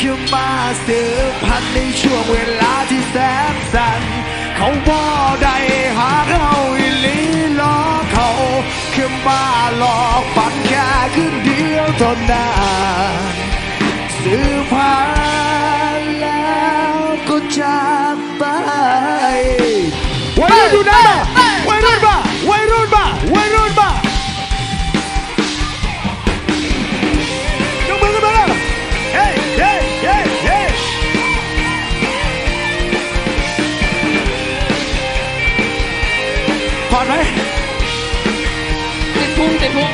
คือมาสืบพันในช่วงเวลาที่แสนสั้นเขาบ่ได้หาเขาอีหลีหลอกเขาคือมาหลอกฝันแค่ขึ้นเดียวเท่านั้นสืบพันแล้วก็จาก ผ่านไหมติดพุงติดพุง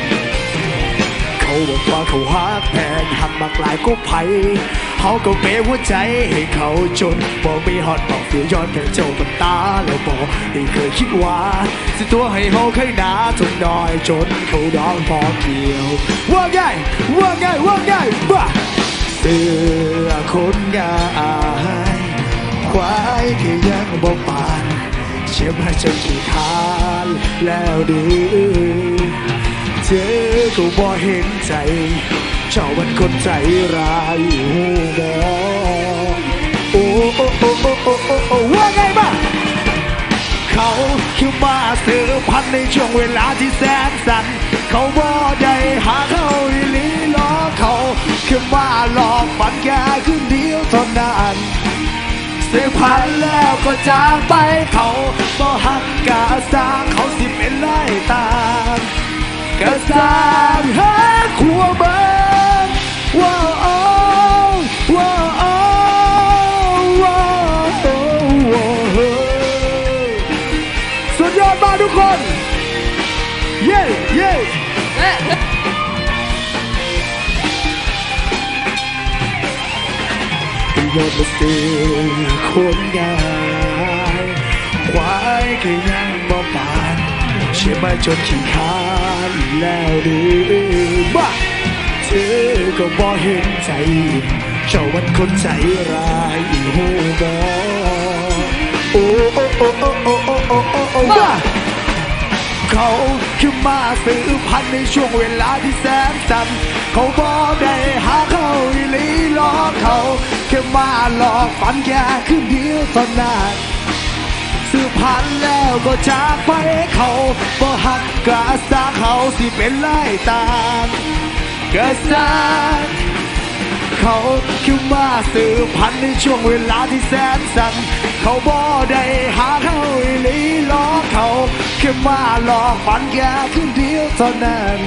เขาบอกว่าเขาหักแพงหักมากลายก็ไผ่เขาก็เปหัวใจให้เขาจนบอกไมีฮอตบอกเดียวย้อนแค่เจ้ามันตาแล้วบอกที่เคยคิดว่าสิตัวให้เขาเคยหนาจนน้อยจนเขาดองพอเกี่ยว ว่าไงว่าไงว่าไงบ้าเสื้อคนงายควายที่ยังบอกปา ชื่อมาจนขี้คานแล้วดีเธอก็บ่เห็นใจเจ้านคนใจร้ายหูบอโอ้โอ้โอ้โอ้โอ้โอ้โอ้ว่าไงบ้างเขาคือมาสืบพันในช่วงเวลาที่แสนสั้นเขาบ่ได้หา สืบพันแล้วก็จากไปเขาบ่หักกะสร้างเขาสิเป็นไล่ตามกะสร้างหาขัวเบิงว้าวโอ้ว้าวว้าวสุดยอดมากทุกคน ยอดมาสือคนงานควายก็ยังบ่ปานเชื่อมาจนขี้คร้านแล้วหรือบ้าเธอก็บ่เห็นใจเจ้ามันคนใจร้ายหูบอโอ้โอ้โอ้โอ้โอ้โอ้โอ้โอ้โอ้บ้าเขาคือมาสืบพันในช่วงเวลาที่แสนสั้นเขาบอกได้หา มาหลอกฝันแค่คืนเดียวเท่านั้นสืบพันแล้วก็จากไปเขาบ่หักกะสาเขาสิเป็นไล่ตามกะสาเขาคือมาสืบพันในช่วงเวลาที่แสนสั้นเขาบ่ได้หาเขาอีหลีหลอกเขาแค่มาหลอกฝันแค่คืนเดียวเท่านั้น